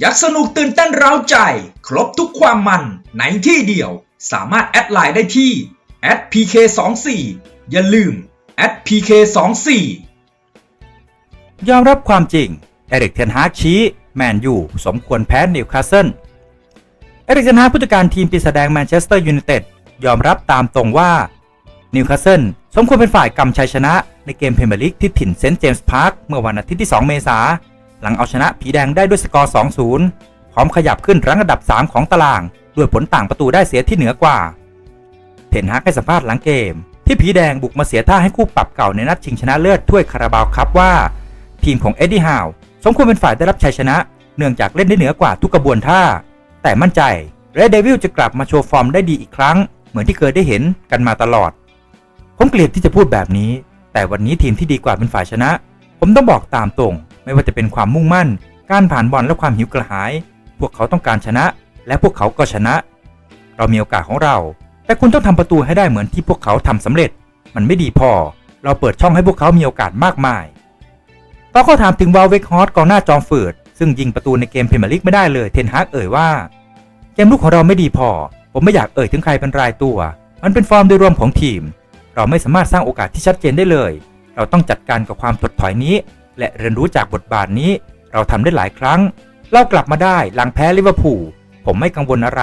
อยากสนุกตื่นเต้นเร้าใจ ครบทุกความมันในที่เดียว สามารถแอดไลน์ได้ที่ @pk24 อย่าลืม @pk24 ยอมรับความจริง เอริกเทนฮากชี้ แมนยูสมควรแพ้นิวคาสเซิลเอริกเทนฮากผู้จัดการทีมปีศาจแดงแมนเชสเตอร์ยูไนเต็ดยอมรับตามตรงว่านิวคาสเซิลสมควรเป็นฝ่ายกำชัยชนะในเกมพรเมียร์ลีกที่ถิ่นเซนต์เจมส์พาร์คเมื่อวันอาทิตย์ที่ 2 เมษา หลังเอาชนะผีแดงได้ด้วยสกอร์ 2-0 พร้อมขยับขึ้นรั้งอันดับ 3 ของตาราง ด้วยผลต่างประตูได้เสียที่เหนือกว่า เทนฮากให้สัมภาษณ์หลังเกม ที่ผีแดงบุกมาเสียท่าให้คู่ปรับเก่าในนัดชิงชนะเลิศถ้วยคาราบาวครับว่า ทีมของเอ็ดดี้ฮาวสมควรเป็นฝ่ายได้รับชัยชนะ เนื่องจากเล่นได้เหนือกว่าทุกกระบวนท่า แต่มั่นใจเรดเดวิลจะกลับมาโชว์ฟอร์มได้ดีอีกครั้ง เหมือนที่เคยได้เห็นกันมาตลอด ผมเกลียดที่จะพูดแบบนี้ แต่วันนี้ทีมที่ดีกว่าเป็นฝ่ายชนะ ผมต้องบอกตามตรง ไม่ว่าจะเป็นความมุ่งมั่น การผ่านบอลและความหิวกระหาย พวกเขาต้องการชนะ และพวกเขาก็ชนะ เรามีโอกาสของเรา แต่คุณต้องทำประตูให้ได้เหมือนที่พวกเขาทำสำเร็จ มันไม่ดีพอ เราเปิดช่องให้พวกเขามีโอกาสมากมายต่อนเขาถามถึงวาลเวกฮอตกองหน้าจอมฝืดซึ่งยิงประตูในเกมเพรีเมียร์ลีกไม่ได้เลยเทนฮากเอ่ยว่า เกมลุกของเราไม่ดีพอ ผมไม่อยากเอ่ยถึงใครเป็นรายตัว มันเป็นฟอร์มโดยรวมของทีม เราไม่สามารถสร้างโอกาสที่ชัดเจนได้เลย เราต้องจัดการกับความถดถอยนี้ และเรียนรู้จากบทบาทนี้เราทำได้หลายครั้ง เรากลับมาได้หลังแพ้ลิเวอร์พูลผมไม่กังวลอะไร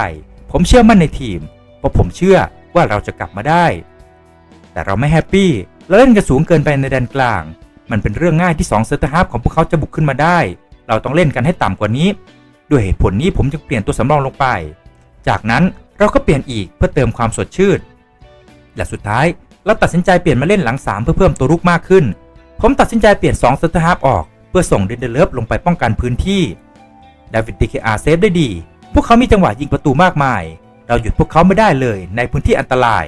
ผมเชื่อมั่นในทีม เพราะผมเชื่อว่าเราจะกลับมาได้ แต่เราไม่แฮปปี้เราเล่นกันสูงเกินไปในแดนกลาง มันเป็นเรื่องง่ายที่2เซอร์ตฮาร์ฟของพวกเขาจะบุกขึ้นมาได้ เราต้องเล่นกันให้ต่ำกว่านี้ ด้วยเหตุผลนี้ผมจึงเปลี่ยนตัวสำรองลงไป จากนั้นเราก็เปลี่ยนอีกเพื่อเติมความสดชื่น และสุดท้ายเราตัดสินใจเปลี่ยนมาเล่นหลัง3เพื่อเพิ่มตัวรุกมากขึ้น ผมตัดสินใจเปลี่ยน2เซอร์ฮาร์ฟออก เพื่อส่งเดนเดเลฟลงไปป้องกันพื้นที่ดาวิดดีเคอาเซฟได้ดี พวกเขามีจังหวะยิงประตูมากมาย เราหยุดพวกเขาไม่ได้เลยในพื้นที่อันตราย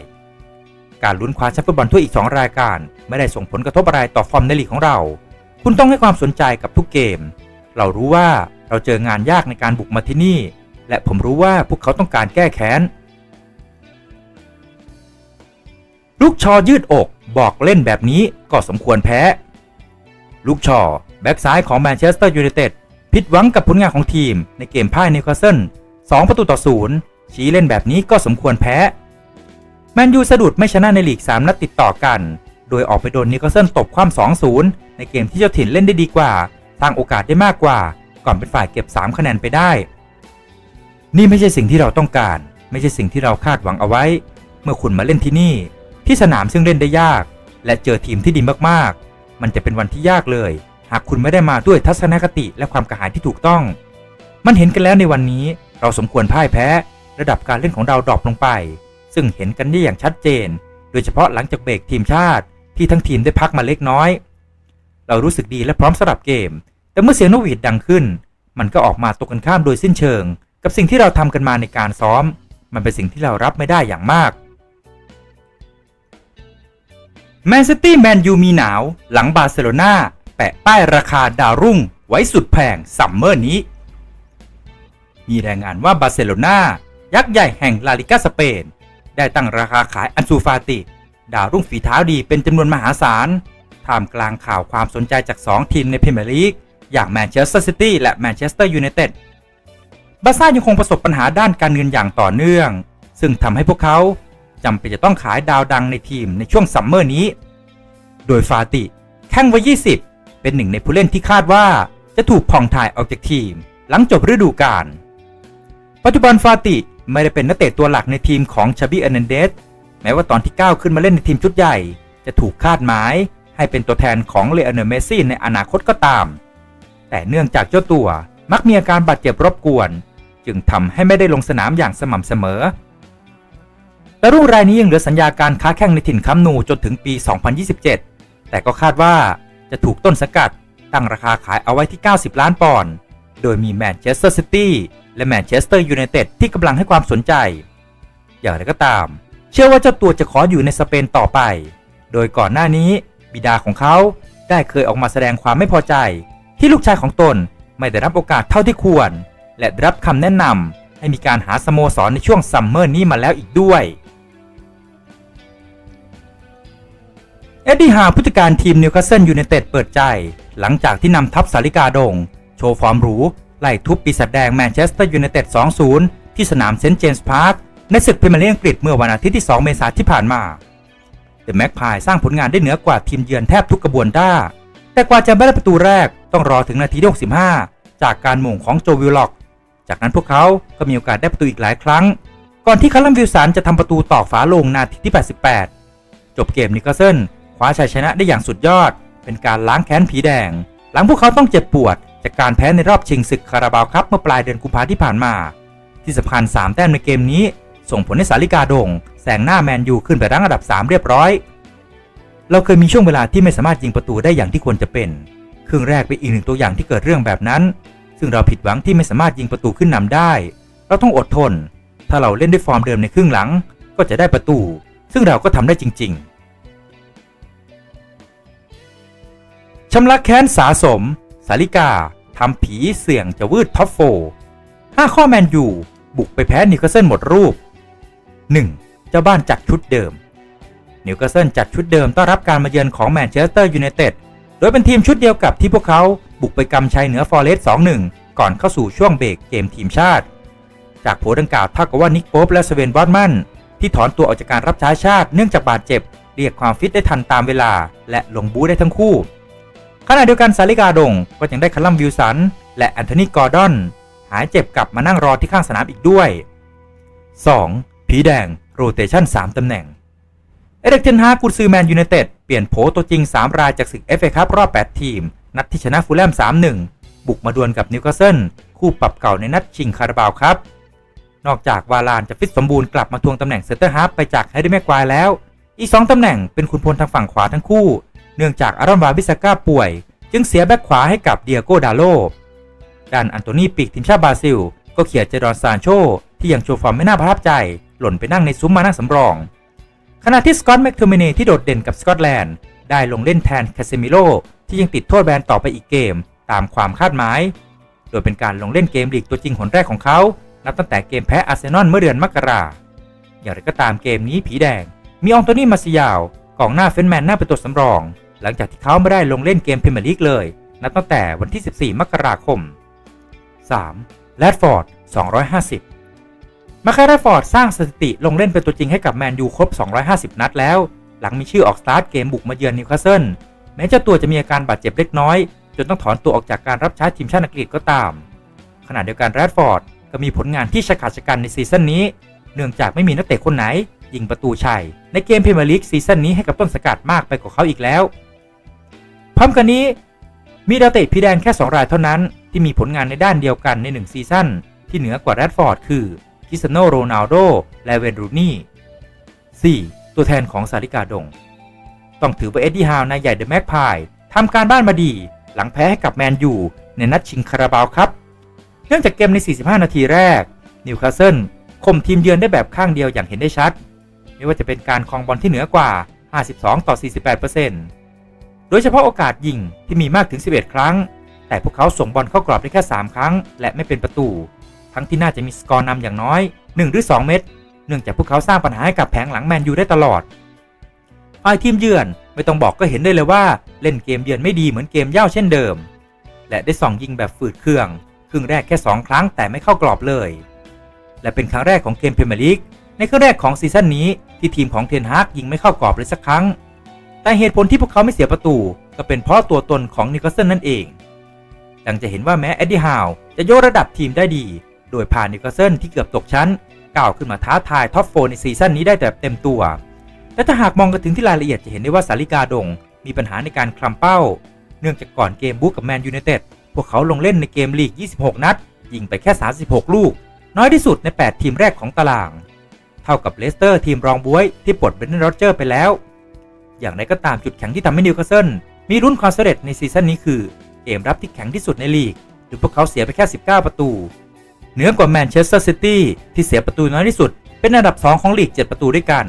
การลุ้นคว้าแชมป์ฟุตบอลถ้วยอีก 2 รายการ ไม่ได้ส่งผลกระทบอะไรต่อฟอร์มในลีกของเรา คุณต้องให้ความสนใจกับทุกเกม เรารู้ว่าเราเจองานยากในการบุกมาที่นี่ และผมรู้ว่าพวกเขาต้องการแก้แค้น ลูกชอยืดอกบอกเล่นแบบนี้ก็สมควรแพ้ ลูกชอแบ็กซ้ายของแมนเชสเตอร์ยูไนเต็ดผิดหวังกับผลงานของทีมในเกมพ่ายนิวคาสเซิล2ประตูต่อศูนย์ชี้เล่นแบบนี้ก็สมควรแพ้ แมนยูสะดุดไม่ชนะในลีก 3 นัดติดต่อกัน โดยออกไปโดนนิวคาสเซิลตบคว่ำ2-0 ในเกมที่เจ้าถิ่นเล่นได้ดีกว่าสร้างโอกาสได้มากกว่า ก่อนเป็นฝ่ายเก็บ 3 คะแนนไปได้ นี่ไม่ใช่สิ่งที่เราต้องการ ไม่ใช่สิ่งที่เราคาดหวังเอาไว้ เมื่อคุณมาเล่นที่นี่ ที่สนามซึ่งเล่นได้ยาก และเจอทีมที่ดีมากๆ มันจะเป็นวันที่ยากเลย หากคุณไม่ได้มาด้วยทัศนคติและความกระหายที่ถูกต้อง มันเห็นกันแล้วในวันนี้เราสมควรพ่ายแพ้ ระดับการเล่นของเราดรอปลงไป ซึ่งเห็นกันได้อย่างชัดเจน โดยเฉพาะหลังจากเบรกทีมชาติที่ทั้งทีมได้พักมาเล็กน้อย เรารู้สึกดีและพร้อมสำหรับเกม แต่เมื่อเสียงนกหวีดดังขึ้น มันก็ออกมาตรงกันข้ามโดยสิ้นเชิง กับสิ่งที่เราทำกันมาในการซ้อม มันเป็นสิ่งที่เรารับไม่ได้อย่างมาก แมนซิตี้แมนยูมีหนาว หลังบาร์เซโลนาแปะป้ายราคาดาวรุ่ง ไว้สุดแพงซัมเมอร์นี้ มีรายงานว่าบาร์เซโลนายักษ์ใหญ่แห่งลาลิกาสเปน ได้ตั้งราคาขายอันซูฟาติ ดาวรุ่งฝีเท้าดีเป็นจำนวนมหาศาลท่ามกลางข่าวความสนใจจาก 2 ทีมในพรีเมียร์ลีกอย่างแมนเชสเตอร์ซิตี้และแมนเชสเตอร์ยูไนเต็ดบาร์ซ่ายังคงประสบปัญหาด้านการเงินอย่างต่อเนื่อง ซึ่งทำให้พวกเขา จำเป็นจะต้องขายดาวดังในทีมในช่วงซัมเมอร์นี้ โดยฟาติแข้งวัย 20 เป็นหนึ่งในผู้เล่นที่คาดว่าจะถูกผ่องถ่ายออกจากทีม หลังจบฤดูกาล ปัจจุบันฟาติไม่ได้เป็นนักเตะตัวหลักในทีมของชาบิเอเนเดส แม้ว่าตอนที่ก้าวขึ้นมาเล่นในทีมชุดใหญ่ จะถูกคาดหมาย ให้เป็นตัวแทนของเลอเนเมซี่ในอนาคตก็ตาม แต่เนื่องจากเจ้าตัวมักมีอาการบาดเจ็บรบกวน จึงทำให้ไม่ได้ลงสนามอย่างสม่ำเสมอ แต่รุ่งรายนี้ยังเหลือสัญญาการค้าแข่งในถิ่นคัมนูจนถึงปี 2027 แต่ก็คาดว่าจะถูกต้นสกัดตั้งราคาขายเอาไว้ที่ 90 ล้านปอนด์ โดยมีแมนเชสเตอร์ซิตี้และแมนเชสเตอร์ยูไนเต็ดที่กำลังให้ความสนใจ อย่างไรก็ตาม เชื่อว่าเจ้าตัวจะขออยู่ในสเปนต่อไป โดยก่อนหน้านี้ บิดาของเขาได้เคยออกมาแสดงความไม่พอใจ ที่ลูกชายของตนไม่ได้รับโอกาสเท่าที่ควร และได้รับคำแนะนำให้มีการหาสโมสรในช่วงซัมเมอร์นี้มาแล้วอีกด้วย เอ็ดดี้ฮาผู้จัดการทีมนิวคาสเซิลยูไนเต็ดเปิดใจ หลังจากที่นำทัพสาริกาดง โชว์ฟอร์มหรู ไล่ทุบปีศาจแดงแมนเชสเตอร์ยูไนเต็ด 2-0 ที่สนามเซนต์เจมส์พาร์คในศึกพรีเมียร์ลีกอังกฤษเมื่อวันอาทิตย์ที่ 2 เมษายนที่ผ่านมาเดอะแม็กพายสร้างผลงานได้เหนือกว่าทีมเยือนแทบทุกกระบวนท่าแต่กว่าจะไม่ได้ประตูแรกต้องรอถึงนาทีที่65 จากการหม่งของโจวิลล็อก จากนั้นพวกเขาก็มีโอกาสได้ประตูอีกหลายครั้ง ก่อนที่คาร์ลัมวิลสันจะทำประตูตอกฝาโลงนาทีที่ 88 จบเกมนิคลเซน คว้าชัยชนะได้อย่างสุดยอด เป็นการล้างแค้นผีแดง หลังพวกเขาต้องเจ็บปวด จากการแพ้ในรอบชิงศึกคาราบาวครับเมื่อปลายเดือนกุมภาที่ผ่านมา ที่สำคัญ3แต้มในเกมนี้ ส่งผลให้สาลิกาดงแซงหน้าแมนยูขึ้นไปรั้งอันดับ 3 เรียบร้อย เราเคยมีช่วงเวลาที่ไม่สามารถยิงประตูได้อย่างที่ควรจะเป็น ครึ่งแรกเป็นอีกหนึ่งตัวอย่างที่เกิดเรื่องแบบนั้น ซึ่งเราผิดหวังที่ไม่สามารถยิงประตูขึ้นนำได้ เราต้องอดทน ถ้าเราเล่นด้วยฟอร์มเดิมในครึ่งหลัง ก็จะได้ประตู ซึ่งเราก็ทำได้จริง ๆ ชำระแค้นสาสม สาลิกาทำผีเสี่ยงจะวืดท็อปโฟห้าข้อแมนยูบุกไปแพ้นิวคาสเซิลหมดรูป 1. เจ้าบ้านจัดชุดเดิม นิวคาสเซิลจัดชุดเดิมต้อนรับการมาเยือนของแมนเชสเตอร์ยูไนเต็ด โดยเป็นทีมชุดเดียวกับที่พวกเขาบุกไปกำชัยเหนือฟอร์เรสต์2-1 ก่อนเข้าสู่ช่วงเบรกเกมทีมชาติ จากโผดังกล่าวเท่ากับว่านิกโป๊ปและสเวนบอตมันที่ถอนตัวออกจากการรับใช้ชาติเนื่องจากบาดเจ็บ เรียกความฟิตได้ทันตามเวลา และลงบู๊ได้ทั้งคู่ ขณะเดียวกันซาลิกาดงก็ยังได้คัลลัมวิลสัน และแอนโทนีกอร์ดอนหายเจ็บกลับมานั่งรอที่ข้างสนามอีกด้วย 2. ผีแดงโรเตชัน3ตำแหน่ง เอเด็กเทนฮากกุซือแมนยูไนเต็ดเปลี่ยนโผตัวจริง 3 รายจากศึก FA คัพรอบ 8 ทีม นัดที่ชนะฟูลแลม 3-1 บุกมาดวลกับนิวคาสเซิลคู่ปรับเก่าในนัดชิงคาราบาวครับ นอกจากวาลานจะฟิตสมบูรณ์กลับมาทวงตำแหน่งเซนเตอร์ฮาร์ฟไปจากแฮร์รี่แม็กควายแล้ว อีก 2ตำแหน่งเป็นคุณพลทางฝั่งขวาทั้งคู่ เนื่องจากอารอนวาบิสก้าป่วย จึงเสียแบ็คขวาให้กับเดียโกดาโลด้านอันโตนีปีกทีมชาติบราซิล ก็เขี่ยเจดอนซานโช ที่ยังโชว์ฟอร์มไม่น่าประทับใจ หล่นไปนั่งในซุ้มมานั่งสำรอง ขณะที่สกอตแมคโทมินีที่โดดเด่นกับสกอตแลนด์ได้ลงเล่นแทนคาเซมิโลที่ยังติดโทษแบนต่อไปอีกเกม ตามความคาดหมาย โดยเป็นการลงเล่นเกมลีกตัวจริงหนแรกของเขา นับตั้งแต่เกมแพ้อาร์เซนอลเมื่อเดือนมกราอย่างไรก็ตามเกมนี้ผีแดง มีอองโตนี่มาซิยาวกองหน้าเฟนแมนหน้าเป็นตัวสำรอง หลังจากที่เขาไม่ได้ลงเล่นเกมพรีเมียร์ลีกเลย นับตั้งแต่วันที่ 14 มกราคม 3. แรดฟอร์ด 250 มาคาราฟอร์ดสร้างสถิติลงเล่นเป็นตัวจริงให้กับแมนยูครบ 250 นัดแล้ว หลังมีชื่อออกสตาร์ทเกมบุกมาเยือนนิวคาสเซิล แม้เจ้าตัวจะมีอาการบาดเจ็บเล็กน้อย จนต้องถอนตัวออกจากการรับใช้ทีมชาติอังกฤษก็ตาม ขณะเดียวกันแรดฟอร์ดก็มีผลงานที่ฉกาจชะกันในซีซั่นนี้ เนื่องจากไม่มีนักเตะคนไหนยิงประตูชัย ในเกมพรีเมียร์ลีกซีซั่นนี้ให้กับต้นสกัดมากไปกว่าเขาอีกแล้ว ร้อมกันนี้มีดาวเตะพีแดงแค่ 2 รายเท่านั้นที่มีผลงานในด้านเดียวกันใน 1 ซีซั่นที่เหนือกว่าแรดฟอร์ดคือคิสเตียโนโรนัลโดและเวนรูนี่ 4. ตัวแทนของซาริกาดง ต้องถือว่าเอ็ดดี้ฮาวนายใหญ่เดอะแม็กพายทำการบ้านมาดี หลังแพ้ให้กับแมนยูในนัดชิงคาราบาวครับ เนื่องจากเกมใน 45 นาทีแรกนิวคาสเซิลข่มทีมเยือนได้แบบข้างเดียวอย่างเห็นได้ชัด ไม่ว่าจะเป็นการครองบอลที่เหนือกว่า 52 ต่อ 48% โดยเฉพาะโอกาสยิงที่มีมากถึง 11 ครั้ง แต่พวกเขาส่งบอลเข้ากรอบได้แค่ 3 ครั้ง และไม่เป็นประตู ทั้งที่น่าจะมีสกอร์นำอย่างน้อย 1 หรือ 2 เม็ดเนื่องจากพวกเขาสร้างปัญหาให้กับแผงหลังแมนยูได้ตลอดฝ่ายทีมเยือนไม่ต้องบอกก็เห็นได้เลยว่าเล่นเกมเยือนไม่ดีเหมือนเกมเย่าเช่นเดิม และได้ส่องยิงแบบฝืดเครื่อง ครึ่งแรกแค่ 2 ครั้งแต่ไม่เข้ากรอบเลย และเป็นครั้งแรกของเกมพรีเมียร์ลีกในครึ่งแรกของซีซั่นนี้ที่ทีมของเทนฮากยิงไม่เข้ากรอบเลยสักครั้ง แต่เหตุผลที่พวกเขาไม่เสียประตู ก็เป็นเพราะตัวตนของนิวคาสเซิลนั่นเองดังจะเห็นว่าแม้เอ็ดดี้ฮาวจะยกระดับทีมได้ดี โดยผ่านนิวคาสเซิลที่เกือบตกชั้นก้าวขึ้นมาท้าทายท็อปโฟในซีซั่นนี้ได้แบบเต็มตัวและถ้าหากมองกันถึงที่รายละเอียดจะเห็นได้ว่าสาลิกาดง มีปัญหาในการคลำเป้า เนื่องจากก่อนเกมบุกกับแมนยูไนเต็ดพวกเขาลงเล่นในเกมลีก 26 นัด ยิงไปแค่ 36 ลูก น้อยที่สุดใน 8 ทีมแรกของตาราง เท่ากับเลสเตอร์ทีมรองบวยที่ปลดเบรนด์โรเจอร์ไปแล้ว อย่างไรก็ตามจุดแข็งที่ทำให้นิวคาสเซิลมีรุ่นความสำเร็จในซีซั่นนี้คือ เกมรับที่แข็งที่สุดในลีกโดยพวกเขาเสียไปแค่ 19 ประตู เหนือกว่าแมนเชสเตอร์ซิตี้ที่เสียประตูน้อยที่สุด เป็นอันดับ 2 ของลีก 7 ประตูด้วยกัน